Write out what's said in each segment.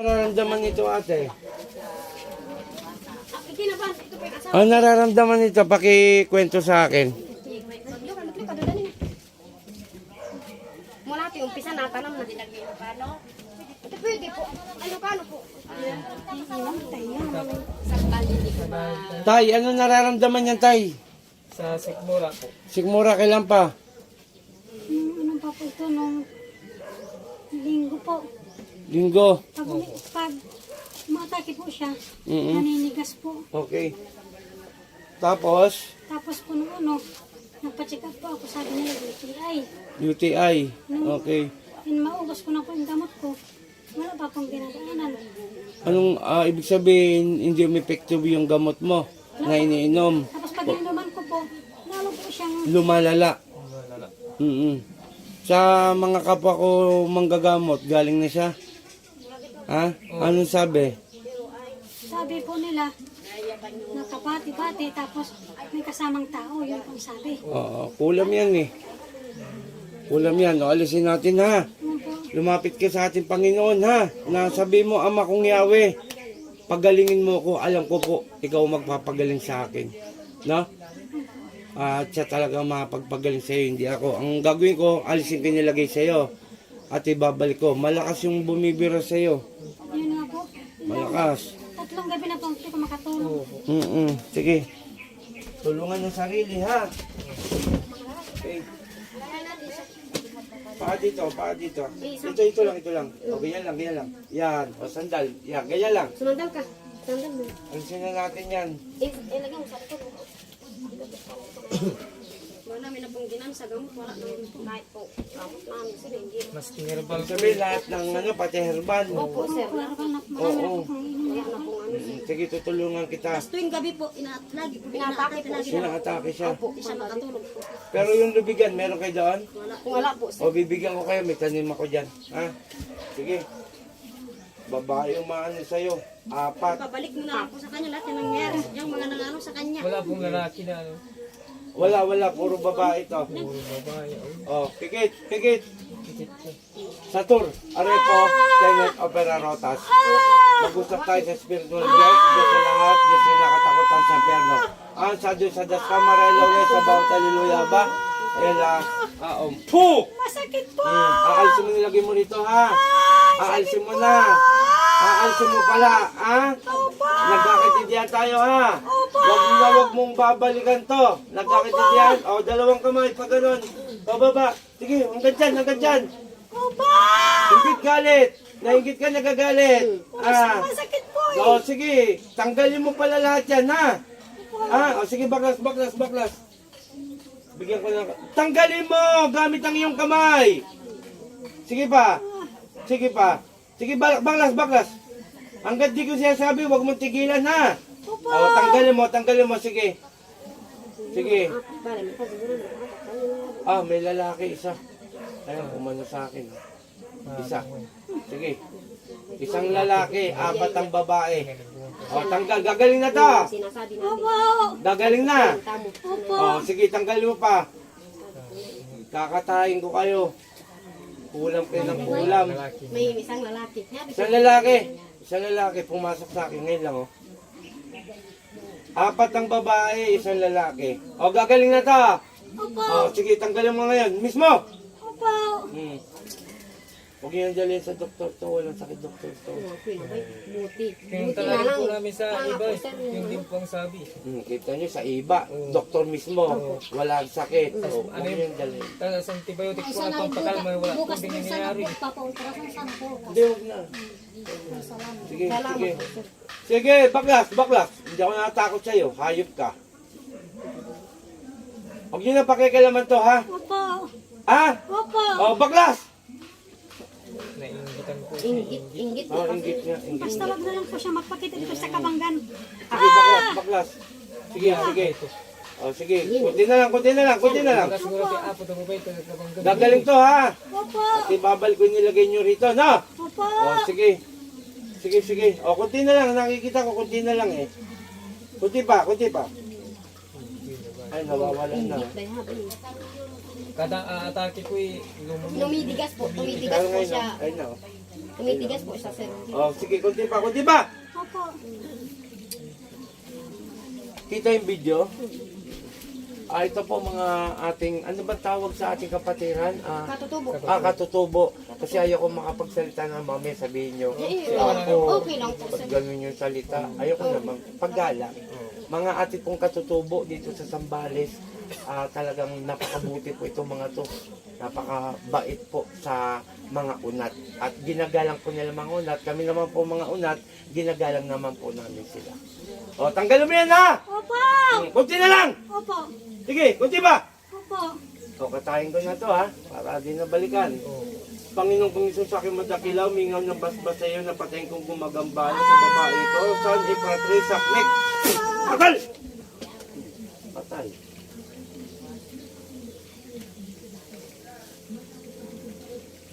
Nararamdaman nito ate. Asawa. Ano nararamdaman nito? Pakikwento sa akin. Ano. Mula ito, umpisa natanam na dinagay mo paano. Ito pwede po. Ano po? Hindi ko ba? Tay, ano nararamdaman niyan, Tay? Sa Sikmura po. Sigmura kailan pa? Ano pa po ito, nung linggo po. Linggo. Pag, pag umatake po siya, Mm-mm. naninigas po. Okay. Tapos, Tapos po nung ano, nagpa-check up po ako, sabi nila, UTI. UTI. Okay. And maubos ko na po yung gamot ko. Wala pa pong dinadaanan. Anong ah, ibig sabihin hindi effective yung gamot mo na iniinom? Tapos pag inuman ko po, lalo po siyang Lumalala. Mm Sa mga kapwa ko manggagamot, galing na siya? Ha? Anong sabi? sabi po nila, nakapati-pati, tapos may kasamang tao, yun pong sabi. Oo, kulam yan eh. Kulam yan. O, alisin natin ha. Lumapit ka sa ating Panginoon ha. Na sabi mo, Ama kong Yahweh, pagalingin mo ko, alam ko po, ikaw magpapagaling sa akin. No? At siya talaga makapagpagaling sa iyo, hindi ako. Ang gagawin ko, alisin ko nilagay sa iyo. At ibabalik ko. Malakas yung bumibira sa iyo. yun nga po. Malakas. Tatlong gabi na po, hindi ko makatulog. Mm Sige. Tulungan ng sarili ha. Okay. Paa dito, paa dito. Ito, ito lang, ito lang. O, ganyan lang, ganyan lang. Yan, o sandal. Yan, ganyan lang. Sumandal ka. Sumandal mo. Alisin na natin yan. Eh, ilagay mo sa likod. Wala namin na pong ginan sa gamot. Wala po. Kahit po. Gamot namin sila. Hindi. Mas herbal Sabi lahat ng ano, pati herbal. Opo, sir. Oo. po. Wala na pong ano. Sige, tutulungan kita. Tuwing gabi po, ina lagi po inatake po siya. Sinakatake siya. Opo, siya makatulog po. Pero yung lubigan, meron kayo doon? Wala, kung wala po, sir. O, bibigyan ko kayo. May tanim ako dyan. Ha? Sige. Babae yung maano sa'yo. Apat. Babalik mo na po sa kanya lahat yung nangyari. Yung mga nangano sa kanya. Wala pong lalaki na ano. Wala, wala. Puro babae to. Puro babae. Oh, Oh, tikit po. Satur, Arepo, Tenet, Opera Rotas. Mag-usap tayo sa spiritual Diyos, Diyos sa lahat, Diyos sa nakatakutan sa perno. Ang sa Diyos sa Das Kamara, Elohe, sa bawat haleluya ba? Ela, aom. Puh! Masakit po! Hmm, aalisin mo nilagay mo rito, ha? Aalisin mo na. Aalisin mo pala, ha? Nagkakaintindihan tayo, ha? Wag na wag mong babalikan to. Nagkakaintindihan? O, dalawang kamay, pa ganun. Pababa. Sige, hanggang dyan, hanggang dyan. Ingit galit. Naingit ka, nagagalit. Ah. Masakit po! O, sige. Tanggalin mo pala lahat yan, ha? Ah, o, sige, baklas, baklas, baklas. Bigyan ko ng... Tanggalin mo! Gamit ang iyong kamay! Sige pa. Sige pa. Sige, bak- baklas, baklas. Hanggat di ko siya sabi, huwag mong tigilan, ha? O, tanggalin mo, tanggalin mo, sige. Sige. Ah, may lalaki, isa. Ayun, umano sa akin. Isa. Sige. Isang lalaki, apat ang babae. O, tanggal. Gagaling na to. Opo! Gagaling na. Tamo. O, sige, tanggalin mo pa. Kakatayin ko kayo. Kulang kayo ng kulam. May isang lalaki. Isang lalaki. Isang lalaki, pumasok sa akin ngayon lang, oh. Apat ang babae, isang lalaki. O, gagaling na to. Opo! O, sige, tanggalin mo ngayon. Mismo! Opo! Hmm. Huwag niyo dalhin sa doktor to. Walang sakit doktor to. Buti. Yung talaga po namin sa iba, yung din po ang sabi. Hmm, kita niyo sa iba. Doktor mismo. Walang sakit. O, huwag niyo dalhin. Tapos antibiotic po na pampakalma, wala po Bukas din din sana nangyayari. po, papaultrasan sana po. Hindi, huwag na. Sige, sige. Sige, baklas, baklas. Hindi ako natatakot sa'yo. Hayop ka. Huwag niyo na pakikilaman to, ha? Opo! Ha? Opo! O, baklas! Naingitan po. Inggit, inggit O, inggit niya, inggit. Basta wag na lang po siya magpakita dito sa kabanggan. Sige, baklas, baklas. Sige, sige. O, sige. Kunti na lang, kunti na lang, kunti na lang. Siguro kay Apo na po ito. Gagaling to, ha? Opo! At ibabalik ko yung nilagay nyo rito, no? Opo! O, sige. Sige, sige. O, kunti na lang. Nakikita ko, kunti na lang eh. Kunti pa, kunti pa. Ay, nawawalan na. Kada aatake ko eh. Tumidigas po, tumidigas Pero po siya. ayun na. Tumitigas po sa sir. Oh, sige, kunti pa, kunti pa. Opo. Kita yung video? Ah, ito po mga ating, ano ba tawag sa ating kapatiran? Ah, Katutubo. ah katutubo. Kasi ayoko makapagsalita ng mamaya sabihin nyo. Eh, Si ako, okay lang po sir. ganun yung salita? Ayoko naman. Paggalang. Mga ate pong katutubo dito sa Sambales, ah, talagang napakabuti po itong mga to. Napakabait po sa mga unat. At ginagalang po nila mga unat. Kami naman po mga unat, ginagalang naman po namin sila. O, tanggalin mo yan ha! Opo. Hmm, Kunti na lang! Opo. Sige, kunti ba? Opo. So, katayin ko na to ha, para di na balikan. Panginoong kong Isus sa aking madakilaw, mingaw ng basbas sa iyo, napatayin kong gumagambala sa babae ito. Son, ipatri, saknik. Patay! Patay.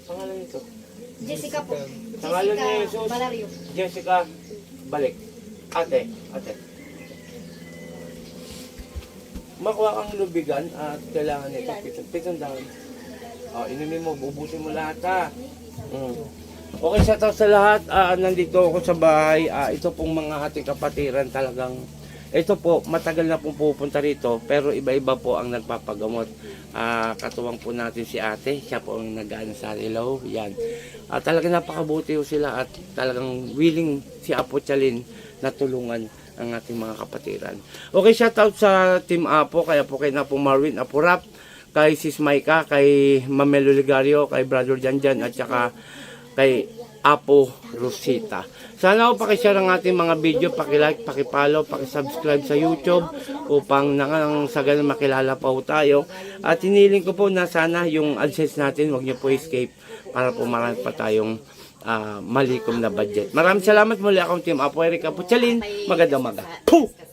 Pangalan nito? Jessica po. Pangalan ni Jessica Jesus. Valario. Jessica, balik. Ate, ate. Makuha kang lubigan at kailangan nito pitong, pitong daan. O, inumin mo, bubusin mo lahat ha. Mm. Okay, shout out sa lahat. Ah, nandito ako sa bahay. Ah, ito pong mga ating kapatiran talagang ito po, matagal na pong pupunta rito, pero iba-iba po ang nagpapagamot. Ah, katuwang po natin si ate, siya po ang nag-ano sa ilaw, yan. Ah, talagang napakabuti po sila at talagang willing si Apo Chalin na tulungan ang ating mga kapatiran. Okay, shout out sa Team Apo, kaya po kay na po Marvin Apurap, kay Sis Maika, kay Mamelo Ligario, kay Brother Janjan, at saka kay Apo Rosita. Sana po pakishare ang ating mga video, pakilike, pakipollow, pakisubscribe sa YouTube upang nang sa ganun makilala pa po tayo. At hiniling ko po na sana yung AdSense natin, wag niyo po escape para po marami pa tayong ah, malikom na budget. Maraming salamat muli akong team Apo Eric Apuchalin. Magandang maga. Puh!